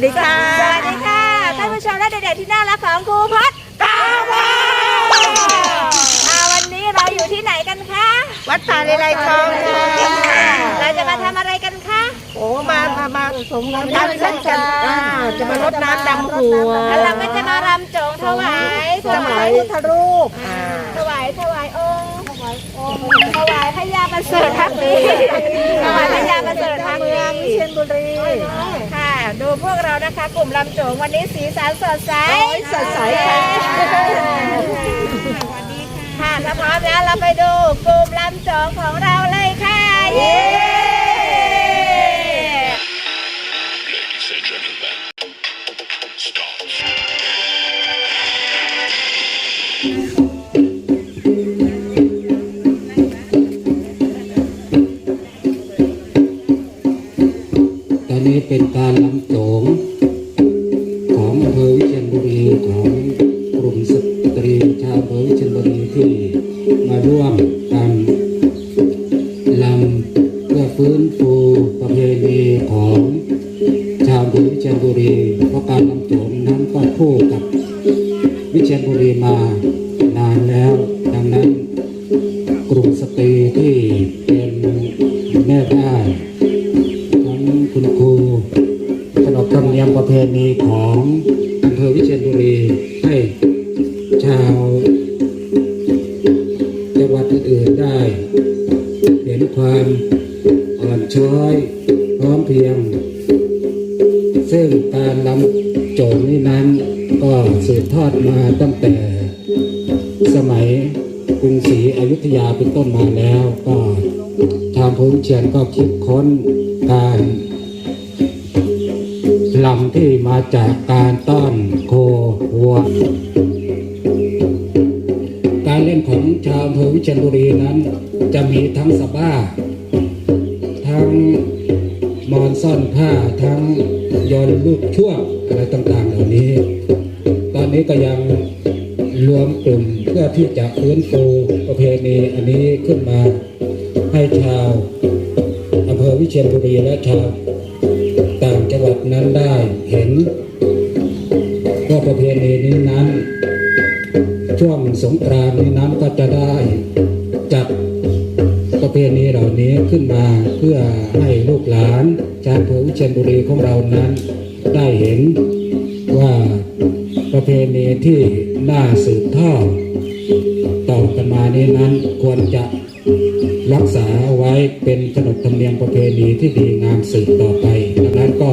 สดีค่ะสวัสดีค่ะท่านผู้ชมและเด็กๆที่น่ารักของครูพัดกาวาอ่าวันนี้เราอยู่ที่ไหนกันคะวัดป่าเลไลทองค่ะเราจะมาทำอะไรกันคะโอ้มามามาสงน้ำดำสักกันอ่าจะมารดน้ำดำหัวแล้วเราก็จะมารำโจงถวายถสวามัยยพุทธรูปอ่าถวายถวายองค์ถวายองค์ถวายพญาประเสริฐทักดีถวายพญาประเสริฐทักเมืดีองวิเชียรบุรีค่ะ ดูพวกเรานะคะ กลุ่มลำโจงวันนี้สีสันสดใสโอ้ยสดใสค่ะ ค่ะถ้าพร้อมแล้วเราไปดูกลุ่มลำโจงของเราเลยค่ะ เย้ การเล่นของชาวอำเภอวิเชียรบุรีนั้น จะมีทั้งสบ้า ทั้งมอนซ่อนผ้าทั้งยอนลูกช่วงอะไรต่างๆ เหล่านี้ ตอนนี้ก็ยังรวมกลุ่มเพื่อที่จะฟื้นฟูประเพณีอันนี้ขึ้นมาให้ชาวอำเภอวิเชียรบุรีและชาวต่างจังหวัดนั้นได้เห็นว่าประเพณีนี้นั้น ช่วงสงกรานต์นี้นั้นก็จะได้จัดประเพณีเหล่านี้ขึ้นมาเพื่อให้ลูกหลานชาวอำเภอวิเชียรบุรีของเรานั้น ได้เห็นว่าประเพณีที่น่าสืบทอดต่อกันมานี้นั้นควรจะรักษาไว้เป็นขนบธรรมเนียมประเพณีที่ดีงามสืบต่อไปดังนั้นก็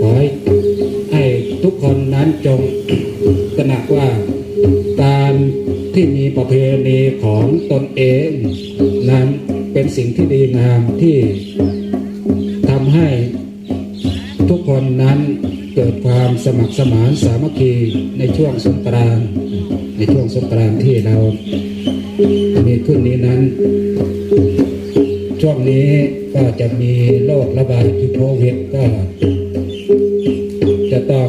ขอให้ทุกคนนั้นจง หนักว่าการที่มีประเพณีของตนเองนั้นเป็นสิ่งที่ดีงามที่ทำให้ทุกคนนั้นเกิดความสมัครสมานสามัคคีในช่วงสงกรานต์ในช่วงสงกรานต์ที่เรามีขึ้นนี้นั้น ช่วงนี้ก็จะมีโรคระบาดคือโควิดก็จะต้อง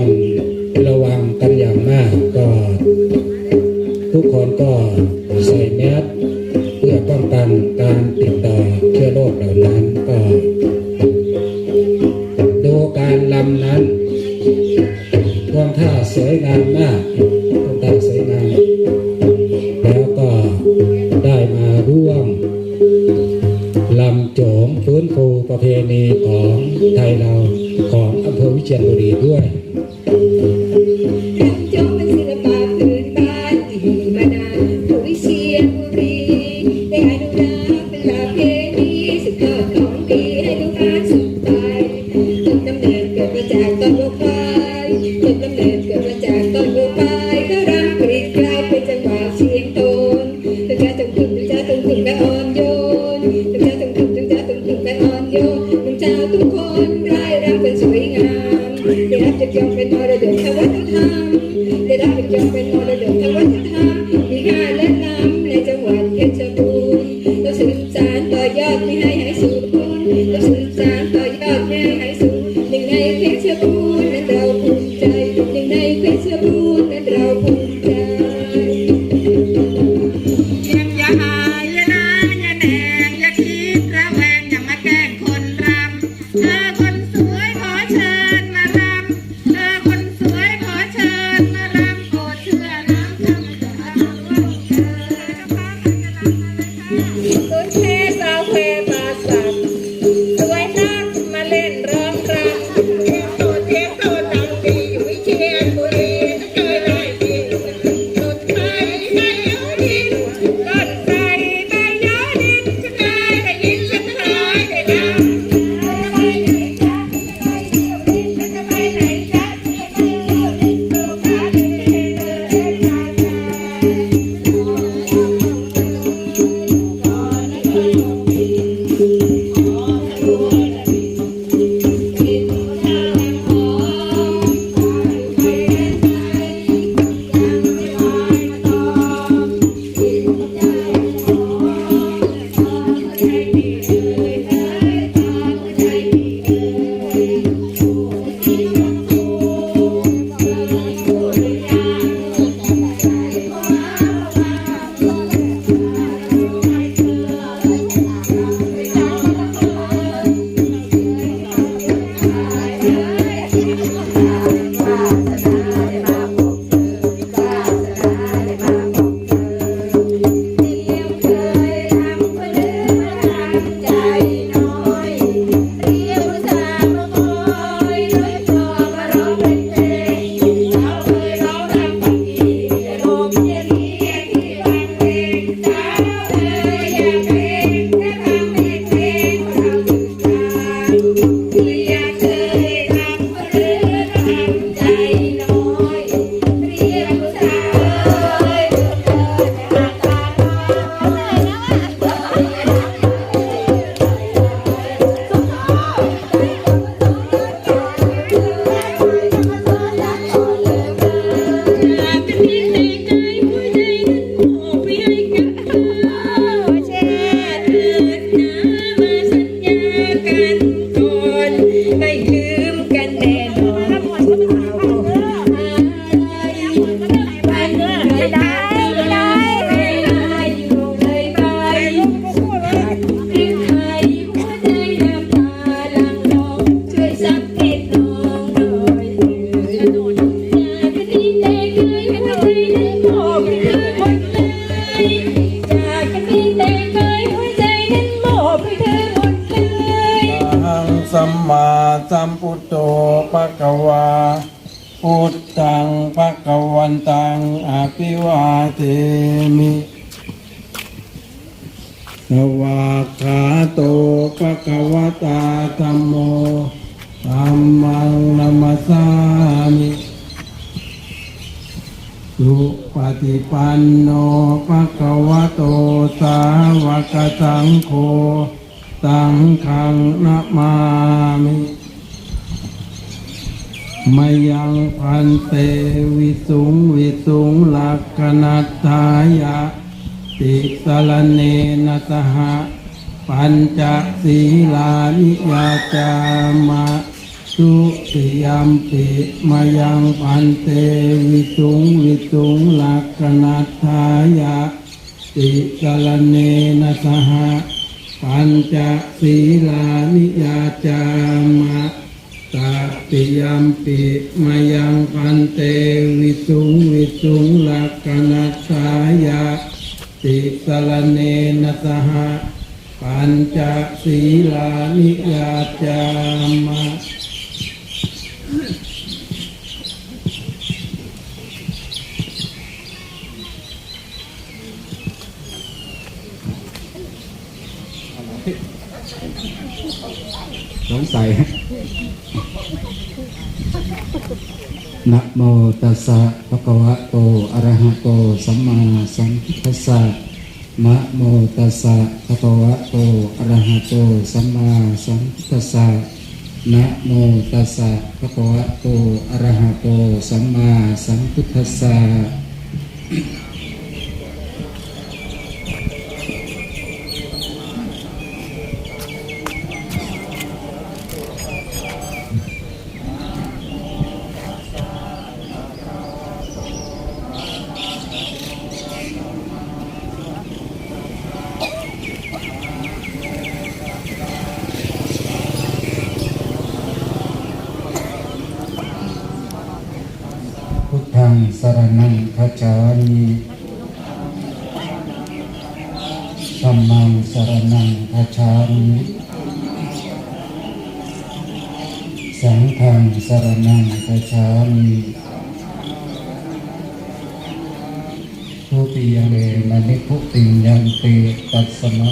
ก็ใส่แมสเพื่อป้องกันการติดต่อเชื้อโรคเหล่านั้นก็ดูการลำนั้นท่วงท่าสวยงามมากท่วงท่าสวยงามแล้วก็ได้มาร่วมลำโจมฟื้นฟูประเพณีของไทยเราของอำเภอวิเชียรบุรีด้วย ไสัมปุโตภะคะวาพุทธังภะคะวันตังอภิวาเทมิสวากขาโตภะคะวะตาธัมโมธัมมังนัมสสามิสุปฏิปันโนภะคะวะโตสาวกสังโฆสังฆังนะมามิ มยังพันเตวิสุงวิสุงลักขณัตถายะติสรณเนนะสหปัญจศีลานิยาจามะสุติยมปิมายังพันเตวิสุงวิสุงลักขณัตถายะติสรณเนนะสหปัญจศีลานิยาจามะ ตติยามปิมายังพันเตวิสุงวิสุงลักขณัตถายะติสรณเนนะสหปัญจศีลานิยาจามะสงสัย นะโมตัสสะภะคะวะโตอะระหะโตสัมมาสัมพุทธัสสะนะโมตัสสะภะคะวะโตอะระหะโตสัมมาสัมพุทธัสสะนะโมตัสสะภะคะวะโตอะระหะโตสัมมาสัมพุทธัสสะ จามิธัมมังสรณังคัจามิสังฆังสรณังคัจามิทุติยเมนะนิพุติยันติตัสมา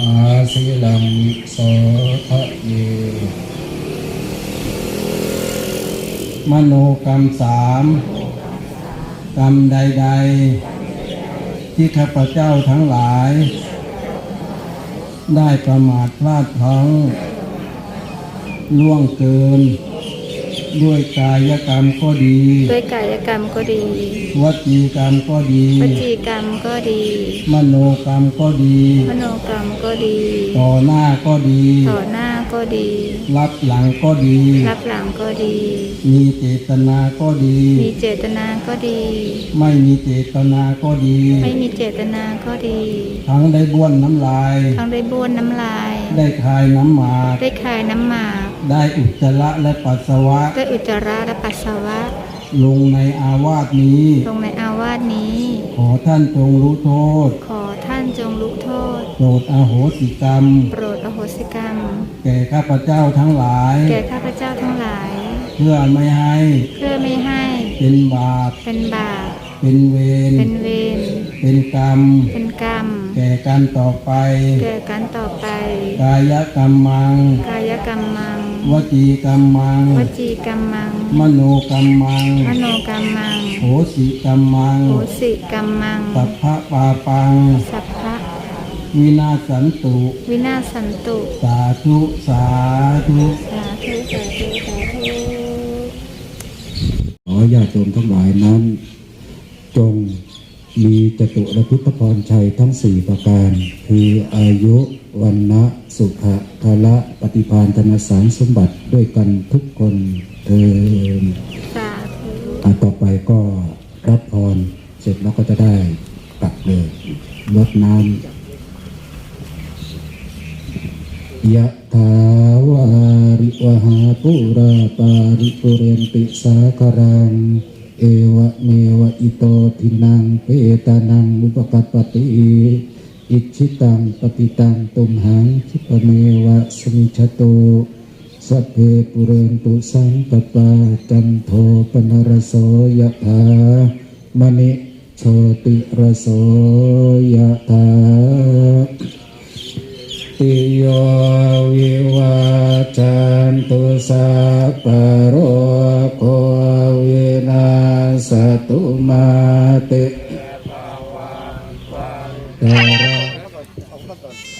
สีลังวิโสทะเยมโนกรรมสาม กรรมใด ๆ ที่ข้าพเจ้าทั้งหลาย ได้ประมาทพลาดพลั้งล่วงเกิน ด้วยกายกรรมก็ดี ด้วยกายกรรมก็ดี วจีกรรมก็ดี วจีกรรมก็ดี มโนกรรมก็ดี มโนกรรมก็ดี ต่อหน้าก็ดี ต่อหน้าก็ดี รับหลังก็ดี รับหลังก็ดี มีเจตนาก็ดี มีเจตนาก็ดี ไม่มีเจตนาก็ดี ไม่มีเจตนาก็ดี ทั้งได้บ้วนน้ำลาย ทั้งได้บ้วนน้ำลาย ได้คายน้ำหมาก ได้คายน้ำหมาก ได้อุจจาระและปัสสาวะ ได้อุจจาระและปัสสาวะ ลงในอาวาสนี้ ลงในอาวาสนี้ ขอท่านจงรู้โทษ ขอท่านจงรู้โทษ โปรดอโหสิกรรม โปรดอโหสิกรรม แก่ข้าพเจ้าทั้งหลาย แก่ข้าพเจ้าทั้งหลาย เพื่อไม่ให้ เพื่อไม่ให้ เป็นบาป เป็นบาป เป็นเวร เป็นเวร เป็นกรรม เป็นกรรม แก่กันต่อไป แก่กันต่อไป กายกรรมมัง กายกรรมมัง วจีกรรมมัง วจีกรรมมัง มโนกรรมมังมโนกรรมมังโหสิกรรมมังโหสิกรรมมัง สัพพะปาปัง สัพพะวินาศสันตุ วินาศสันตุ สาธุสาธุสาธุสาธุสาธุขอญาติโยมทั้งหลายนั้น จง มีจตุรพุทธพรชัยทั้งสี่ประการ คืออายุวันนะสุขะภละปฏิพานธนสารสมบัติด้วยกันทุกคนเทินสาธุอะต่อไปก็รับพรเสร็จแล้วก็จะได้กลับเลยลดน้ำยะถาวาริวหาปุราปาริปุเรนติสาคารัง เอวะเมวะอิโตทินังเปตานังอุปกัปติอิชิตังปฏิตังตุมหังคิปะเมวะสมิชโตสัพเพปุเรนตุสังกปาจันโทปนรโสยะถามณิโชติรโสยะถา ติโยวิวาจันตุสัพพะโรโควินาสตุมาตตระ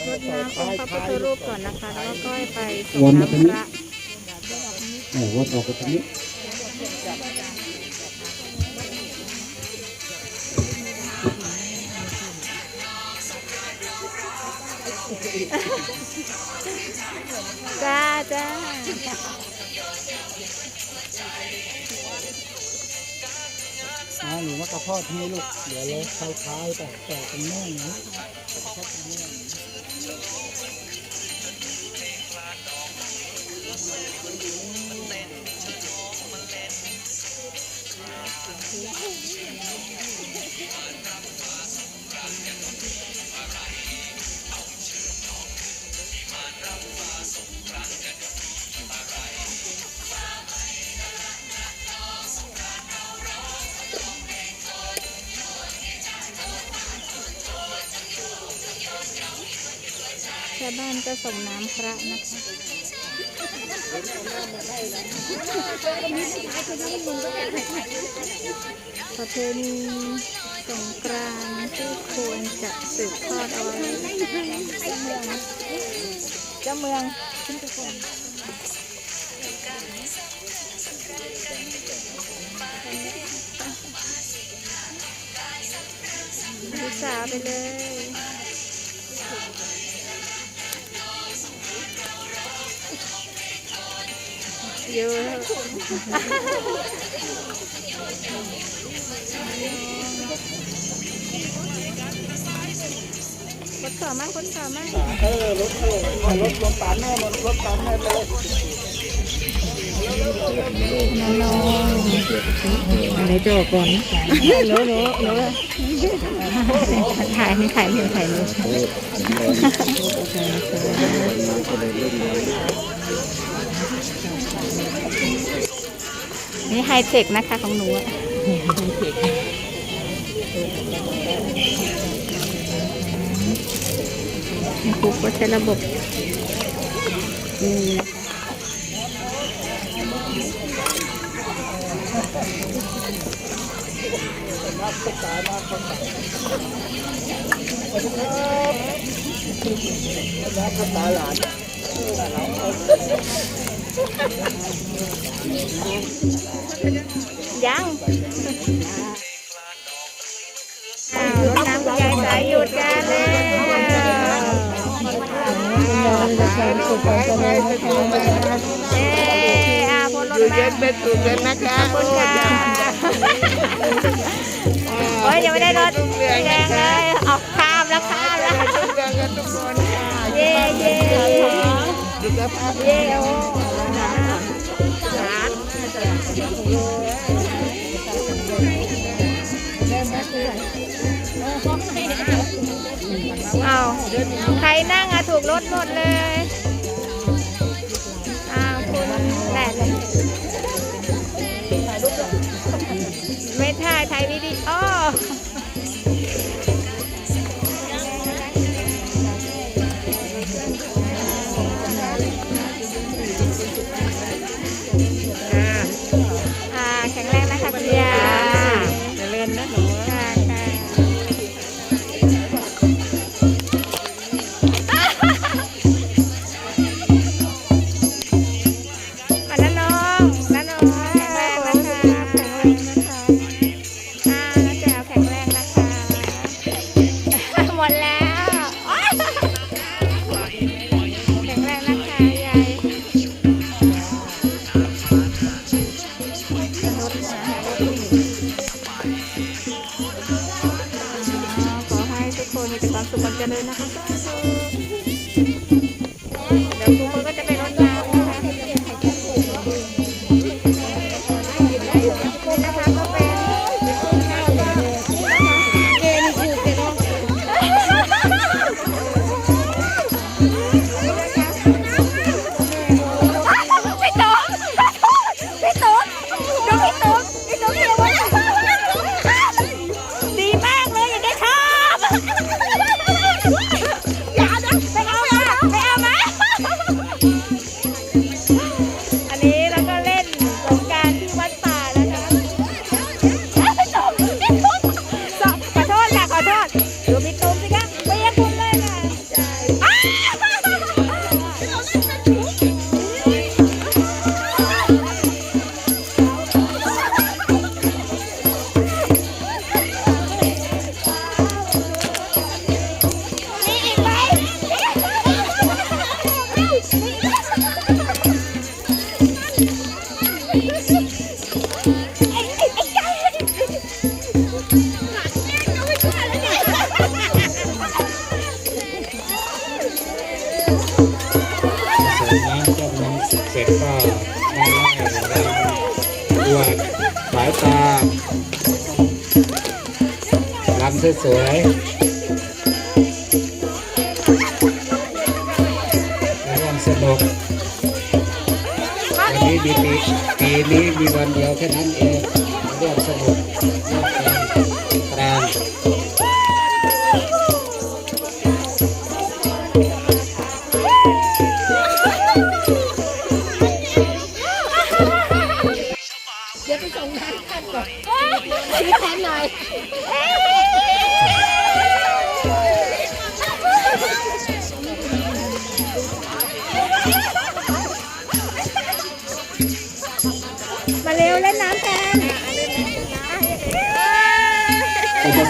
รดน้ำองค์พระพุทธรูปก่อนนะคะ แล้วก็ไปส่งน้ำพระวัดออกไปตรงนี้ จ้าจ้าหนูมากระพอดให้ลูก เดี๋ยวเราคล้ายๆแต่แต่เป็นแม่นะ ชาวบ้านก็ส่งน้ำพระนะคะประเพณีสงกรานต์ที่ควรจะสืบทอดเอาไว้เจ้าเมืองขึ้นทุกคนลูกสาวไปเลย เยอะคนสาวมากคนสาวมากเออรถเออรถรถตามแม่รถรถตามแม่ไปน้องอะไรจะออกก่อนหนูหนูหนูถ่ายให้ถ่ายให้ถ่ายเลย นี่ไฮเทคนะคะของหนูอะครูก็ใช้ระบบนี่นะคะ ยังอ้าวรถน้ำคุณยายสายหยุดกันเลยเอ๊ะอาพลรถอยู่น้ำเย็นเป็นสุขเลยนะคะขอบคุณค่ะโอ้ยยังไม่ได้รถสีแดงเลยออกข้ามแล้วข้ามแล้วทุกเรื่องกันทุกคนค่ะเย่ เย่สุขภาพเย่โอ้เอาใครนั่งอะถูกรถหมดเลยอ้าวคุณแหละไม่ถ่ายถ่ายวิดีโอ ขอให้ทุกคนมีแต่ความสุขเจริญนะคะ สวยๆและร่วมสนุกวันนี้มีปีปีนี้มีวันเดียวแค่นั้นเองร่วมสนุก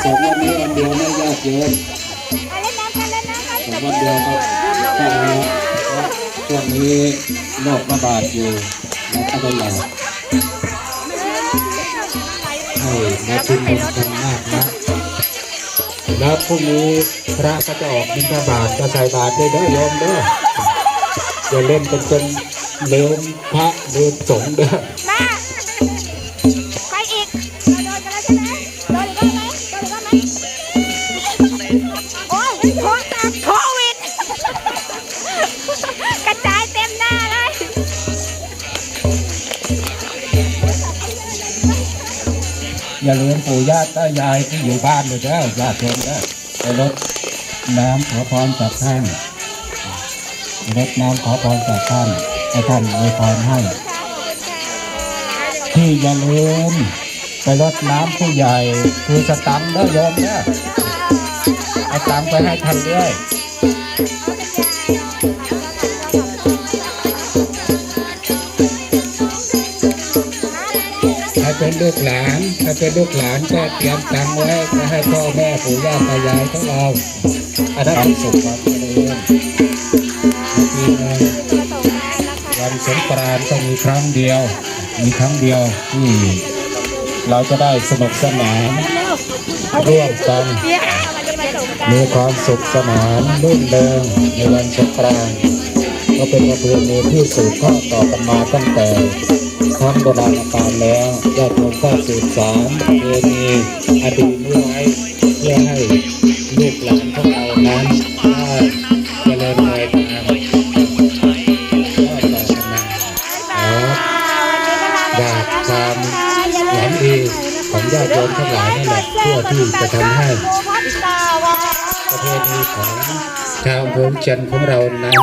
สมบทวันนี้วันเดียวไม่ยากเยินมาเล่นน้ำกันเล่นน้ำกันแต่วันเดียวก็ก็แล้วเพราะช่วงนี้โรคระบาดอยู่แล้วก็ได้หลอกให้มาชุมนุมกันมากนะแล้วพรุ่งนี้พระก็จะออกบิณฑบาตก็ใส่บาตรได้ด้อโยมด้ออย่าเล่นเป็นจนเลืมพระเลืมสงฆ์ด้อม อย่าลืมปู่ย่าตายายที่อยู่บ้านเลยเด้อญาติโยมเด้อไปรดน้ำขอพรจากท่านรดน้ำขอพรจากท่านให้ท่านอวยพรให้ ที่อย่าลืมไปรดน้ำผู้ใหญ่คือสตังค์เด้อโยมเด้อเอาตังค์ไปให้ท่านด้วย เป็นลูกหลานถ้าเป็นลูกหลานก็เตรียมตังค์ไว้จะให้พ่อแม่ปู่ย่าตายายของเราอันนั้นเป็นสุขความเจริญปีหนึ่งวันสงกรานต์ต้องมีครั้งเดียว มีครั้งเดียวที่เราจะได้สนุกสนานร่วมกันมีความสุขสนานรื่นเริงในวันสงกรานต์ ก็เป็นประเพณีที่สืบทอดต่อกันมาตั้งแต่ครั้งโบราณกาลแล้วญาติโยมก็สืบสานประเพณีอดีตนี้ไว้เพื่อให้ลูกหลานของเรานั้นได้เจริญรอยตามก็ต่อกันมาขออยากความหวังดีของญาติโยมทั้งหลายนั่นแหละเพื่อที่จะทำให้ประเพณีของชาวอำเภอเชียนของเรานั้น